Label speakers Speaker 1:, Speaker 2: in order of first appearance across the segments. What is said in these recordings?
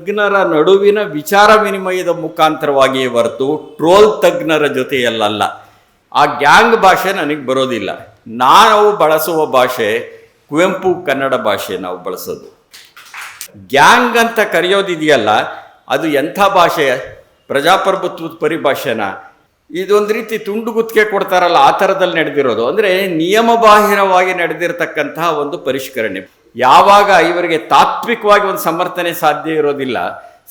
Speaker 1: ತಜ್ಞರ ನಡುವಿನ ವಿಚಾರ ವಿನಿಮಯದ ಮುಖಾಂತರವಾಗಿಯೇ ಹೊರತು ಟ್ರೋಲ್ ತಜ್ಞರ ಜೊತೆಯಲ್ಲ ಆ ಗ್ಯಾಂಗ್ ಭಾಷೆ ನನಗೆ ಬರೋದಿಲ್ಲ. ನಾವು ಬಳಸುವ ಭಾಷೆ ಕುವೆಂಪು ಕನ್ನಡ ಭಾಷೆ ನಾವು ಬಳಸೋದು. ಗ್ಯಾಂಗ್ ಅಂತ ಕರೆಯೋದಿದೆಯಲ್ಲ, ಅದು ಎಂಥ ಭಾಷೆ? ಪ್ರಜಾಪ್ರಭುತ್ವದ ಪರಿಭಾಷೆನ? ಇದೊಂದು ರೀತಿ ತುಂಡು ಗುತ್ತಿಗೆ ಕೊಡ್ತಾರಲ್ಲ, ಆ ಥರದಲ್ಲಿ ನಡೆದಿರೋದು. ಅಂದರೆ ನಿಯಮಬಾಹಿರವಾಗಿ ನಡೆದಿರತಕ್ಕಂತಹ ಒಂದು ಪರಿಷ್ಕರಣೆ. ಯಾವಾಗ ಇವರಿಗೆ ತಾತ್ವಿಕವಾಗಿ ಒಂದು ಸಮರ್ಥನೆ ಸಾಧ್ಯ ಇರೋದಿಲ್ಲ,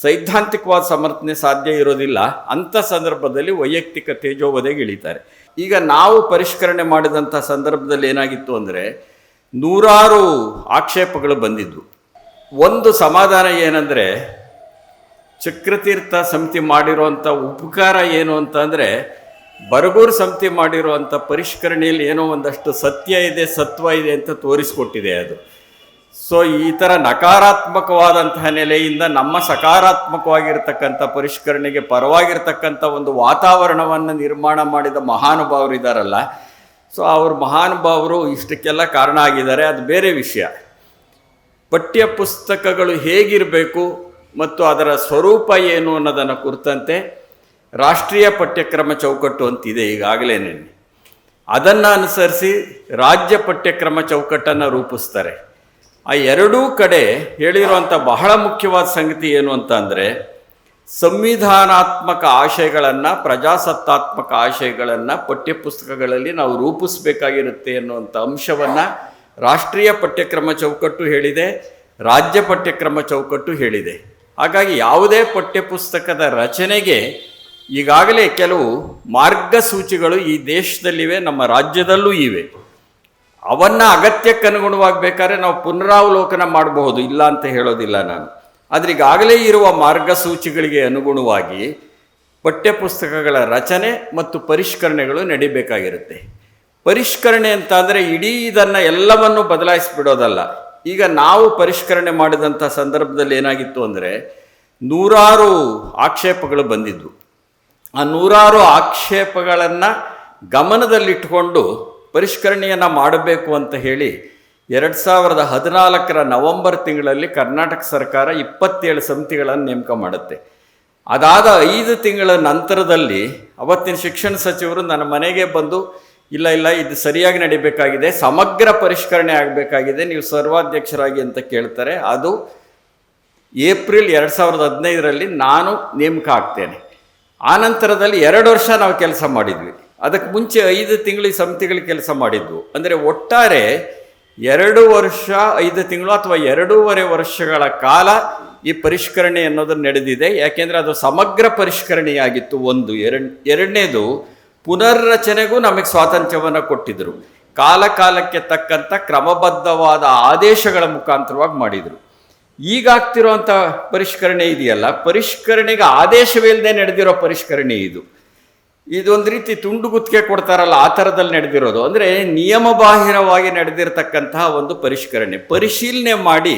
Speaker 1: ಸೈದ್ಧಾಂತಿಕವಾದ ಸಮರ್ಥನೆ ಸಾಧ್ಯ ಇರೋದಿಲ್ಲ ಅಂಥ ಸಂದರ್ಭದಲ್ಲಿ ವೈಯಕ್ತಿಕ ತೇಜೋವಧೆಗೆ ಇಳಿತಾರೆ. ಈಗ ನಾವು ಪರಿಷ್ಕರಣೆ ಮಾಡಿದಂಥ ಸಂದರ್ಭದಲ್ಲಿ ಏನಾಗಿತ್ತು ಅಂದರೆ ನೂರಾರು ಆಕ್ಷೇಪಗಳು ಬಂದಿದ್ವು. ಒಂದು ಸಮಾಧಾನ ಏನಂದರೆ ಚಕ್ರತೀರ್ಥ ಸಮಿತಿ ಮಾಡಿರುವಂಥ ಉಪಕಾರ ಏನು ಅಂತಂದರೆ ಬರಗೂರು ಸಮಿತಿ ಮಾಡಿರುವಂಥ ಪರಿಷ್ಕರಣೆಯಲ್ಲಿ ಏನೋ ಒಂದಷ್ಟು ಸತ್ಯ ಇದೆ, ಸತ್ವ ಇದೆ ಅಂತ ತೋರಿಸ್ಕೊಟ್ಟಿದೆ ಅದು. ಸೊ ಈ ಥರ ನಕಾರಾತ್ಮಕವಾದಂತಹ ನೆಲೆಯಿಂದ ನಮ್ಮ ಸಕಾರಾತ್ಮಕವಾಗಿರ್ತಕ್ಕಂಥ ಪರಿಷ್ಕರಣೆಗೆ ಪರವಾಗಿರ್ತಕ್ಕಂಥ ಒಂದು ವಾತಾವರಣವನ್ನು ನಿರ್ಮಾಣ ಮಾಡಿದ ಮಹಾನುಭಾವರು ಇದ್ದಾರಲ್ಲ ಸೊ ಅವ್ರ ಮಹಾನುಭಾವರು ಇಷ್ಟಕ್ಕೆಲ್ಲ ಕಾರಣ ಆಗಿದ್ದಾರೆ. ಅದು ಬೇರೆ ವಿಷಯ. ಪಠ್ಯ ಪುಸ್ತಕಗಳು ಹೇಗಿರಬೇಕು ಮತ್ತು ಅದರ ಸ್ವರೂಪ ಏನು ಅನ್ನೋದನ್ನು ಕುರಿತಂತೆ ರಾಷ್ಟ್ರೀಯ ಪಠ್ಯಕ್ರಮ ಚೌಕಟ್ಟು ಅಂತಿದೆ ಈಗಾಗಲೇ ಅದನ್ನು ಅನುಸರಿಸಿ ರಾಜ್ಯ ಪಠ್ಯಕ್ರಮ ಚೌಕಟ್ಟನ್ನು ರೂಪಿಸ್ತಾರೆ. ಆ ಎರಡೂ ಕಡೆ ಹೇಳಿರುವಂಥ ಬಹಳ ಮುಖ್ಯವಾದ ಸಂಗತಿ ಏನು ಅಂತ ಅಂದರೆ ಸಂವಿಧಾನಾತ್ಮಕ ಆಶಯಗಳನ್ನು, ಪ್ರಜಾಸತ್ತಾತ್ಮಕ ಆಶಯಗಳನ್ನು ಪಠ್ಯಪುಸ್ತಕಗಳಲ್ಲಿ ನಾವು ರೂಪಿಸಬೇಕಾಗಿರುತ್ತೆ ಅನ್ನುವಂಥ ಅಂಶವನ್ನು ರಾಷ್ಟ್ರೀಯ ಪಠ್ಯಕ್ರಮ ಚೌಕಟ್ಟು ಹೇಳಿದೆ, ರಾಜ್ಯ ಪಠ್ಯಕ್ರಮ ಚೌಕಟ್ಟು ಹೇಳಿದೆ. ಹಾಗಾಗಿ ಯಾವುದೇ ಪಠ್ಯಪುಸ್ತಕದ ರಚನೆಗೆ ಈಗಾಗಲೇ ಕೆಲವು ಮಾರ್ಗಸೂಚಿಗಳು ಈ ದೇಶದಲ್ಲಿವೆ, ನಮ್ಮ ರಾಜ್ಯದಲ್ಲೂ ಇವೆ. ಅವನ್ನ ಅಗತ್ಯಕ್ಕೆ ಅನುಗುಣವಾಗಿ ಬೇಕಾದ್ರೆ ನಾವು ಪುನರಾವಲೋಕನ ಮಾಡಬಹುದು, ಇಲ್ಲ ಅಂತ ಹೇಳೋದಿಲ್ಲ ನಾನು. ಆದರೆ ಈಗಾಗಲೇ ಇರುವ ಮಾರ್ಗಸೂಚಿಗಳಿಗೆ ಅನುಗುಣವಾಗಿ ಪಠ್ಯಪುಸ್ತಕಗಳ ರಚನೆ ಮತ್ತು ಪರಿಷ್ಕರಣೆಗಳು ನಡಿಬೇಕಾಗಿರುತ್ತೆ. ಪರಿಷ್ಕರಣೆ ಅಂತ ಅಂದರೆ ಇಡೀ ಇದನ್ನು ಎಲ್ಲವನ್ನು ಬದಲಾಯಿಸಿಬಿಡೋದಲ್ಲ. ಈಗ ನಾವು ಪರಿಷ್ಕರಣೆ ಮಾಡಿದಂಥ ಸಂದರ್ಭದಲ್ಲಿ ಏನಾಗಿತ್ತು ಅಂದರೆ ನೂರಾರು ಆಕ್ಷೇಪಗಳು ಬಂದಿದ್ವು. ಆ ನೂರಾರು ಆಕ್ಷೇಪಗಳನ್ನು ಗಮನದಲ್ಲಿಟ್ಟುಕೊಂಡು ಪರಿಷ್ಕರಣೆಯನ್ನು ಮಾಡಬೇಕು ಅಂತ ಹೇಳಿ ಎರಡು ಸಾವಿರದ ಹದಿನಾಲ್ಕರ ನವೆಂಬರ್ ತಿಂಗಳಲ್ಲಿ ಕರ್ನಾಟಕ ಸರ್ಕಾರ ಇಪ್ಪತ್ತೇಳು ಸಮಿತಿಗಳನ್ನು ನೇಮಕ ಮಾಡುತ್ತೆ. ಅದಾದ ಐದು ತಿಂಗಳ ನಂತರದಲ್ಲಿ ಅವತ್ತಿನ ಶಿಕ್ಷಣ ಸಚಿವರು ನನ್ನ ಮನೆಗೆ ಬಂದು, ಇಲ್ಲ ಇಲ್ಲ, ಇದು ಸರಿಯಾಗಿ ನಡಿಬೇಕಾಗಿದೆ, ಸಮಗ್ರ ಪರಿಷ್ಕರಣೆ ಆಗಬೇಕಾಗಿದೆ, ನೀವು ಸರ್ವಾಧ್ಯಕ್ಷರಾಗಿ ಅಂತ ಕೇಳ್ತಾರೆ. ಅದು ಏಪ್ರಿಲ್ ಎರಡು ಸಾವಿರದ ಹದಿನೈದರಲ್ಲಿ ನಾನು ನೇಮಕ ಆಗ್ತೇನೆ. ಆ ನಂತರದಲ್ಲಿ ಎರಡು ವರ್ಷ ನಾವು ಕೆಲಸ ಮಾಡಿದ್ವಿ. ಅದಕ್ಕೆ ಮುಂಚೆ ಐದು ತಿಂಗಳು ಈ ಸಮಿತಿಗಳು ಕೆಲಸ ಮಾಡಿದ್ವು ಅಂದರೆ ಒಟ್ಟಾರೆ ಎರಡು ವರ್ಷ, ಐದು ತಿಂಗಳು ಅಥವಾ ಎರಡೂವರೆ ವರ್ಷಗಳ ಕಾಲ ಈ ಪರಿಷ್ಕರಣೆ ಅನ್ನೋದು ನಡೆದಿದೆ. ಯಾಕೆಂದರೆ ಅದು ಸಮಗ್ರ ಪರಿಷ್ಕರಣೆಯಾಗಿತ್ತು ಒಂದು. ಎರಡ್, ಎರಡನೇದು ಪುನರ್ರಚನೆಗೂ ನಮಗೆ ಸ್ವಾತಂತ್ರ್ಯವನ್ನು ಕೊಟ್ಟಿದ್ದರು ಕಾಲ ಕಾಲಕ್ಕೆ ತಕ್ಕಂಥ ಕ್ರಮಬದ್ಧವಾದ ಆದೇಶಗಳ ಮುಖಾಂತರವಾಗಿ ಮಾಡಿದರು. ಈಗಾಗ್ತಿರುವಂಥ ಪರಿಷ್ಕರಣೆ ಇದೆಯಲ್ಲ? ಪರಿಷ್ಕರಣೆಗೆ ಆದೇಶವಿಲ್ಲದೆ ನಡೆದಿರೋ ಪರಿಷ್ಕರಣೆ ಇದು. ಇದೊಂದು ರೀತಿ ತುಂಡು ಗುತ್ತಿಗೆ ಕೊಡ್ತಾರಲ್ಲ ಆ ಥರದಲ್ಲಿ ನಡೆದಿರೋದು. ಅಂದರೆ ನಿಯಮಬಾಹಿರವಾಗಿ ನಡೆದಿರತಕ್ಕಂತಹ ಒಂದು ಪರಿಷ್ಕರಣೆ. ಪರಿಶೀಲನೆ ಮಾಡಿ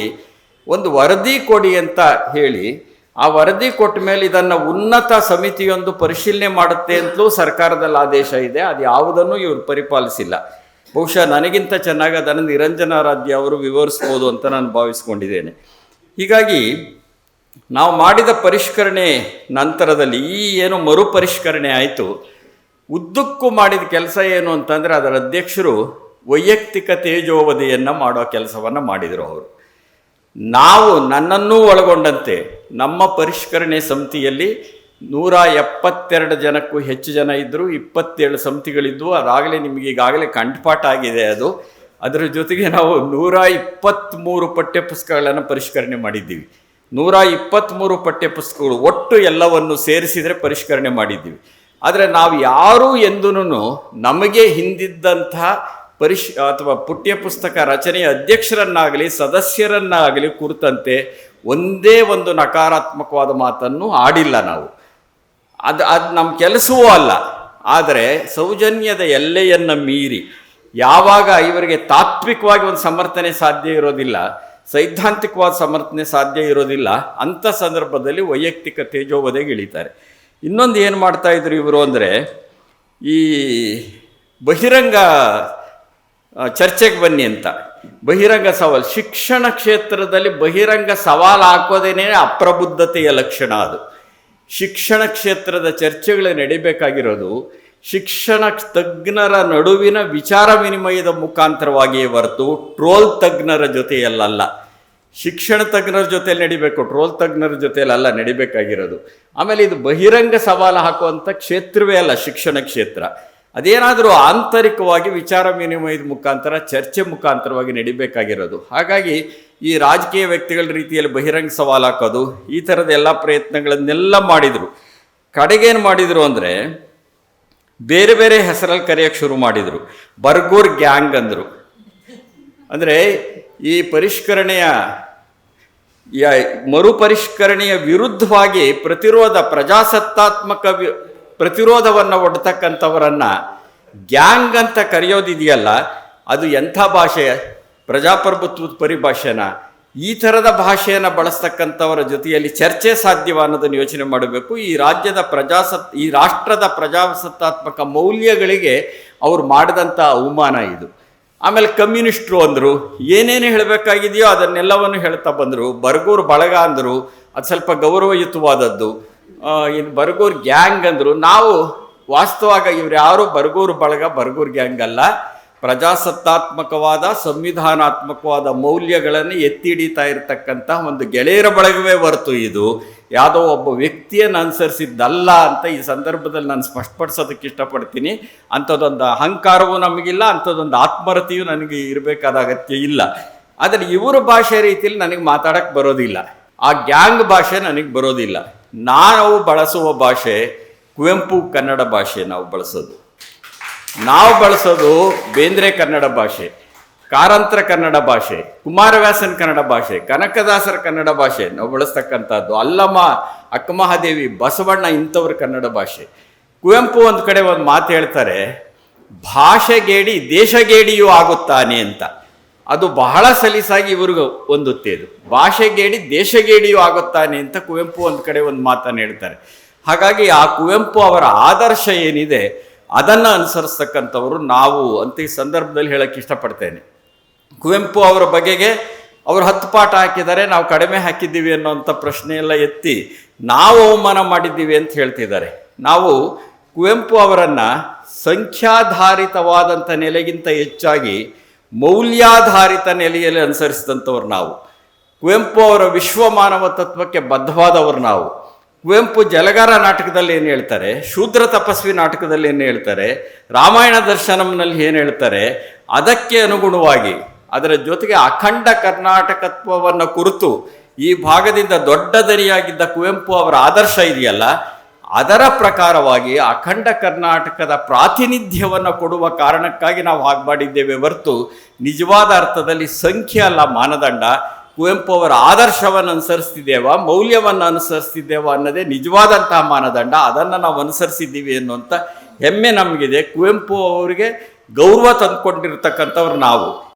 Speaker 1: ಒಂದು ವರದಿ ಕೊಡಿ ಅಂತ ಹೇಳಿ, ಆ ವರದಿ ಕೊಟ್ಟ ಮೇಲೆ ಇದನ್ನು ಉನ್ನತ ಸಮಿತಿಯೊಂದು ಪರಿಶೀಲನೆ ಮಾಡುತ್ತೆ ಅಂತಲೂ ಸರ್ಕಾರದಲ್ಲಿ ಆದೇಶ ಇದೆ. ಅದು ಯಾವುದನ್ನು ಇವರು ಪರಿಪಾಲಿಸಿಲ್ಲ. ಬಹುಶಃ ನನಗಿಂತ ಚೆನ್ನಾಗಿ ಅದನ್ನು ನಿರಂಜನಾರಾಧ್ಯ ಅವರು ವಿವರಿಸ್ಬೋದು ಅಂತ ನಾನು ಭಾವಿಸ್ಕೊಂಡಿದ್ದೇನೆ. ಹೀಗಾಗಿ ನಾವು ಮಾಡಿದ ಪರಿಷ್ಕರಣೆ ನಂತರದಲ್ಲಿ ಈ ಏನು ಮರುಪರಿಷ್ಕರಣೆ ಆಯಿತು. ಉದ್ದಕ್ಕೂ ಮಾಡಿದ ಕೆಲಸ ಏನು ಅಂತಂದರೆ ಅದರ ಅಧ್ಯಕ್ಷರು ವೈಯಕ್ತಿಕ ತೇಜೋವಧಿಯನ್ನು ಮಾಡೋ ಕೆಲಸವನ್ನು ಮಾಡಿದರು ಅವರು. ನಾವು ನನ್ನನ್ನೂ ಒಳಗೊಂಡಂತೆ ನಮ್ಮ ಪರಿಷ್ಕರಣೆ ಸಮಿತಿಯಲ್ಲಿ ನೂರ ಎಪ್ಪತ್ತೆರಡು ಜನಕ್ಕೂ ಹೆಚ್ಚು ಜನ ಇದ್ದರು ಇಪ್ಪತ್ತೇಳು ಸಮಿತಿಗಳಿದ್ವು. ಅದಾಗಲೇ ನಿಮಗೆ ಈಗಾಗಲೇ ಕಂಠಪಾಠ ಆಗಿದೆ ಅದು. ಅದರ ಜೊತೆಗೆ ನಾವು ನೂರ ಇಪ್ಪತ್ತ್ಮೂರು ಪಠ್ಯಪುಸ್ತಕಗಳನ್ನು ಪರಿಷ್ಕರಣೆ ಮಾಡಿದ್ದೀವಿ. ನೂರ ಇಪ್ಪತ್ತ್ಮೂರು ಪಠ್ಯಪುಸ್ತಕಗಳು ಒಟ್ಟು ಎಲ್ಲವನ್ನು ಸೇರಿಸಿದರೆ ಪರಿಷ್ಕರಣೆ ಮಾಡಿದ್ದೀವಿ. ಆದರೆ ನಾವು ಯಾರೂ ಎಂದೂ ನಮಗೆ ಹಿಂದಿದ್ದಂತಹ ಪರಿಶ್ ಅಥವಾ ಪಠ್ಯಪುಸ್ತಕ ರಚನೆಯ ಅಧ್ಯಕ್ಷರನ್ನಾಗಲಿ, ಸದಸ್ಯರನ್ನಾಗಲಿ ಕುರಿತಂತೆ ಒಂದೇ ಒಂದು ನಕಾರಾತ್ಮಕವಾದ ಮಾತನ್ನು ಆಡಿಲ್ಲ ನಾವು. ಅದು ಅದು ನಮ್ಮ ಕೆಲಸವೂ ಅಲ್ಲ. ಆದರೆ ಸೌಜನ್ಯದ ಎಲ್ಲೆಯನ್ನು ಮೀರಿ ಯಾವಾಗ ಇವರಿಗೆ ತಾತ್ವಿಕವಾಗಿ ಒಂದು ಸಮರ್ಥನೆ ಸಾಧ್ಯ ಇರೋದಿಲ್ಲ ಸೈದ್ಧಾಂತಿಕವಾದ ಸಮರ್ಥನೆ ಸಾಧ್ಯ ಇರೋದಿಲ್ಲ. ಅಂಥ ಸಂದರ್ಭದಲ್ಲಿ ವೈಯಕ್ತಿಕ ತೇಜೋವಧೆಗೆ ಇಳಿತಾರೆ. ಇನ್ನೊಂದು ಏನು ಮಾಡ್ತಾ ಇದ್ರು ಇವರು ಅಂದರೆ, ಈ ಬಹಿರಂಗ ಚರ್ಚೆಗೆ ಬನ್ನಿ ಅಂತ. ಬಹಿರಂಗ ಸವಾಲು. ಶಿಕ್ಷಣ ಕ್ಷೇತ್ರದಲ್ಲಿ ಬಹಿರಂಗ ಸವಾಲು ಹಾಕೋದೇನೆ ಅಪ್ರಬುದ್ಧತೆಯ ಲಕ್ಷಣ ಅದು. ಶಿಕ್ಷಣ ಕ್ಷೇತ್ರದ ಚರ್ಚೆಗಳು ನಡಿಬೇಕಾಗಿರೋದು ಶಿಕ್ಷಣ ತಜ್ಞರ ನಡುವಿನ ವಿಚಾರ ವಿನಿಮಯದ ಮುಖಾಂತರವಾಗಿಯೇ ಹೊರತು ಟ್ರೋಲ್ ತಜ್ಞರ ಜೊತೆಯಲ್ಲ ಶಿಕ್ಷಣ ತಜ್ಞರ ಜೊತೆಯಲ್ಲಿ ನಡಿಬೇಕು, ಟ್ರೋಲ್ ತಜ್ಞರ ಜೊತೆಯಲ್ಲಿ ಅಲ್ಲ, ನಡಿಬೇಕಾಗಿರೋದು. ಆಮೇಲೆ ಇದು ಬಹಿರಂಗ ಸವಾಲು ಹಾಕುವಂಥ ಕ್ಷೇತ್ರವೇ ಅಲ್ಲ, ಶಿಕ್ಷಣ ಕ್ಷೇತ್ರ. ಅದೇನಾದರೂ ಆಂತರಿಕವಾಗಿ ವಿಚಾರ ವಿನಿಮಯದ ಮುಖಾಂತರ, ಚರ್ಚೆ ಮುಖಾಂತರವಾಗಿ ನಡಿಬೇಕಾಗಿರೋದು. ಹಾಗಾಗಿ ಈ ರಾಜಕೀಯ ವ್ಯಕ್ತಿಗಳ ರೀತಿಯಲ್ಲಿ ಬಹಿರಂಗ ಸವಾಲು ಹಾಕೋದು, ಈ ಥರದ ಎಲ್ಲ ಪ್ರಯತ್ನಗಳನ್ನೆಲ್ಲ ಮಾಡಿದರು. ಕಡೆಗೇನು ಮಾಡಿದರು ಅಂದರೆ ಬೇರೆ ಬೇರೆ ಹೆಸರಲ್ಲಿ ಕರೆಯೋಕ್ಕೆ ಶುರು ಮಾಡಿದರು. ಬರ್ಗೂರ್ ಗ್ಯಾಂಗ್ ಅಂದರು. ಅಂದರೆ ಈ ಪರಿಷ್ಕರಣೆಯ ಮರುಪರಿಷ್ಕರಣೆಯ ವಿರುದ್ಧವಾಗಿ ಪ್ರತಿರೋಧ, ಪ್ರಜಾಸತ್ತಾತ್ಮಕ ವಿ, ಪ್ರತಿರೋಧವನ್ನು ಒಡ್ತಕ್ಕಂಥವರನ್ನು ಗ್ಯಾಂಗ್ ಅಂತ ಕರೆಯೋದಿದೆಯಲ್ಲ, ಅದು ಎಂಥ ಭಾಷೆ? ಪ್ರಜಾಪ್ರಭುತ್ವದ ಪರಿಭಾಷೆನ? ಈ ಥರದ ಭಾಷೆಯನ್ನು ಬಳಸ್ತಕ್ಕಂಥವರ ಜೊತೆಯಲ್ಲಿ ಚರ್ಚೆ ಸಾಧ್ಯವ ಅನ್ನೋದನ್ನು ಯೋಚನೆ ಮಾಡಬೇಕು. ಈ ರಾಜ್ಯದ ಪ್ರಜಾಸತ್, ಈ ರಾಷ್ಟ್ರದ ಪ್ರಜಾಸತ್ತಾತ್ಮಕ ಮೌಲ್ಯಗಳಿಗೆ ಅವರು ಮಾಡಿದಂಥ ಅವಮಾನ ಇದು. ಆಮೇಲೆ ಕಮ್ಯುನಿಸ್ಟ್ರು ಅಂದರು, ಏನೇನು ಹೇಳಬೇಕಾಗಿದೆಯೋ ಅದನ್ನೆಲ್ಲವನ್ನು ಹೇಳ್ತಾ ಬಂದರು. ಬರ್ಗೂರ್ ಬಳಗ ಅಂದರು, ಅದು ಸ್ವಲ್ಪ ಗೌರವಯುತವಾದದ್ದು. ಇನ್ನು ಬರ್ಗೂರ್ ಗ್ಯಾಂಗ್ ಅಂದರು. ನಾವು ವಾಸ್ತವಾಗ ಇವ್ರು ಯಾರು ಬರ್ಗೂರ್ ಬಳಗ, ಬರ್ಗೂರ್ ಗ್ಯಾಂಗ್ ಅಲ್ಲ. ಪ್ರಜಾಸತ್ತಾತ್ಮಕವಾದ, ಸಂವಿಧಾನಾತ್ಮಕವಾದ ಮೌಲ್ಯಗಳನ್ನು ಎತ್ತಿ ಹಿಡಿತಾ ಇರತಕ್ಕಂಥ ಒಂದು ಗೆಳೆಯರ ಬಳಗವೇ ಹೊರತು ಇದು. ಯಾವುದೋ ಒಬ್ಬ ವ್ಯಕ್ತಿಯನ್ನು ಅನುಸರಿಸಿದ್ದಲ್ಲ ಅಂತ ಈ ಸಂದರ್ಭದಲ್ಲಿ ನಾನು ಸ್ಪಷ್ಟಪಡಿಸೋದಕ್ಕೆ ಇಷ್ಟಪಡ್ತೀನಿ. ಅಂಥದ್ದೊಂದು ಅಹಂಕಾರವೂ ನಮಗಿಲ್ಲ, ಅಂಥದ್ದೊಂದು ಆತ್ಮರತಿಯೂ ನನಗೆ ಇರಬೇಕಾದ ಅಗತ್ಯ ಇಲ್ಲ. ಆದರೆ ಇವರ ಭಾಷೆ ರೀತಿಯಲ್ಲಿ ನನಗೆ ಮಾತಾಡೋಕ್ಕೆ ಬರೋದಿಲ್ಲ. ಆ ಗ್ಯಾಂಗ್ ಭಾಷೆ ನನಗೆ ಬರೋದಿಲ್ಲ. ನಾವು ಬಳಸುವ ಭಾಷೆ ಕುವೆಂಪು ಕನ್ನಡ ಭಾಷೆ ನಾವು ಬಳಸೋದು. ನಾವು ಬಳಸೋದು ಬೇಂದ್ರೆ ಕನ್ನಡ ಭಾಷೆ, ಕಾರಂತರ ಕನ್ನಡ ಭಾಷೆ, ಕುಮಾರವ್ಯಾಸನ್ ಕನ್ನಡ ಭಾಷೆ, ಕನಕದಾಸರ ಕನ್ನಡ ಭಾಷೆ, ನಾವು ಬಳಸ್ತಕ್ಕಂಥದ್ದು ಅಲ್ಲಮ್ಮ, ಅಕ್ಕಮಹಾದೇವಿ, ಬಸವಣ್ಣ ಇಂಥವ್ರ ಕನ್ನಡ ಭಾಷೆ. ಕುವೆಂಪು ಒಂದು ಕಡೆ ಒಂದು ಮಾತು ಹೇಳ್ತಾರೆ, ಭಾಷೆಗೇಡಿ ದೇಶಗೇಡಿಯೂ ಆಗುತ್ತಾನೆ ಅಂತ. ಅದು ಬಹಳ ಸಲೀಸಾಗಿ ಇವ್ರಿಗೆ ಹೊಂದುತ್ತೆ ಇದು. ಭಾಷೆಗೇಡಿ ದೇಶಗೇಡಿಯೂ ಆಗುತ್ತಾನೆ ಅಂತ ಕುವೆಂಪು ಒಂದು ಕಡೆ ಒಂದು ಮಾತನ್ನು ಹೇಳ್ತಾರೆ. ಹಾಗಾಗಿ ಆ ಕುವೆಂಪು ಅವರ ಆದರ್ಶ ಏನಿದೆ ಅದನ್ನು ಅನುಸರಿಸ್ತಕ್ಕಂಥವರು ನಾವು ಅಂತ ಈ ಸಂದರ್ಭದಲ್ಲಿ ಹೇಳಕ್ಕೆ ಇಷ್ಟಪಡ್ತೇನೆ. ಕುವೆಂಪು ಅವರ ಬಗೆಗೆ ಅವರು ಹತ್ತು ಪಾಠ ಹಾಕಿದ್ದಾರೆ, ನಾವು ಕಡಿಮೆ ಹಾಕಿದ್ದೀವಿ ಅನ್ನೋಂಥ ಪ್ರಶ್ನೆ ಎಲ್ಲ ಎತ್ತಿ ನಾವು ಅವಮಾನ ಮಾಡಿದ್ದೀವಿ ಅಂತ ಹೇಳ್ತಿದ್ದಾರೆ. ನಾವು ಕುವೆಂಪು ಅವರನ್ನು ಸಂಖ್ಯಾಧಾರಿತವಾದಂಥ ನೆಲೆಗಿಂತ ಹೆಚ್ಚಾಗಿ ಮೌಲ್ಯಾಧಾರಿತ ನೆಲೆಯಲ್ಲಿ ಅನುಸರಿಸಿದಂಥವ್ರು ನಾವು. ಕುವೆಂಪು ಅವರ ವಿಶ್ವ ಮಾನವ ತತ್ವಕ್ಕೆ ಬದ್ಧವಾದವರು ನಾವು. ಕುವೆಂಪು ಜಲಗಾರ ನಾಟಕದಲ್ಲಿ ಏನು ಹೇಳ್ತಾರೆ, ಶೂದ್ರ ತಪಸ್ವಿ ನಾಟಕದಲ್ಲಿ ಏನು ಹೇಳ್ತಾರೆ, ರಾಮಾಯಣ ದರ್ಶನಂನಲ್ಲಿ ಏನು ಹೇಳ್ತಾರೆ, ಅದಕ್ಕೆ ಅನುಗುಣವಾಗಿ ಅದರ ಜೊತೆಗೆ ಅಖಂಡ ಕರ್ನಾಟಕತ್ವವನ್ನು ಕುರಿತು ಈ ಭಾಗದಿಂದ ದೊಡ್ಡ ದರಿಯಾಗಿದ್ದ ಕುವೆಂಪು ಅವರ ಆದರ್ಶ ಇದೆಯಲ್ಲ, ಅದರ ಪ್ರಕಾರವಾಗಿ ಅಖಂಡ ಕರ್ನಾಟಕದ ಪ್ರಾತಿನಿಧ್ಯವನ್ನು ಕೊಡುವ ಕಾರಣಕ್ಕಾಗಿ ನಾವು ಹಾಗೆ ಮಾಡಿದ್ದೇವೆ ಹೊರತು ನಿಜವಾದ ಅರ್ಥದಲ್ಲಿ ಸಂಖ್ಯೆ ಅಲ್ಲ ಮಾನದಂಡ. ಕುವೆಂಪು ಅವರ ಆದರ್ಶವನ್ನು ಅನುಸರಿಸ್ತಿದ್ದೇವಾ, ಮೌಲ್ಯವನ್ನು ಅನುಸರಿಸ್ತಿದ್ದೇವಾ ಅನ್ನೋದೇ ನಿಜವಾದಂತಹ ಮಾನದಂಡ. ಅದನ್ನು ನಾವು ಅನುಸರಿಸಿದ್ದೀವಿ ಅನ್ನುವಂಥ ಹೆಮ್ಮೆ ನಮಗಿದೆ. ಕುವೆಂಪು ಅವರಿಗೆ ಗೌರವ ತಂದುಕೊಂಡಿರ್ತಕ್ಕಂಥವ್ರು ನಾವು.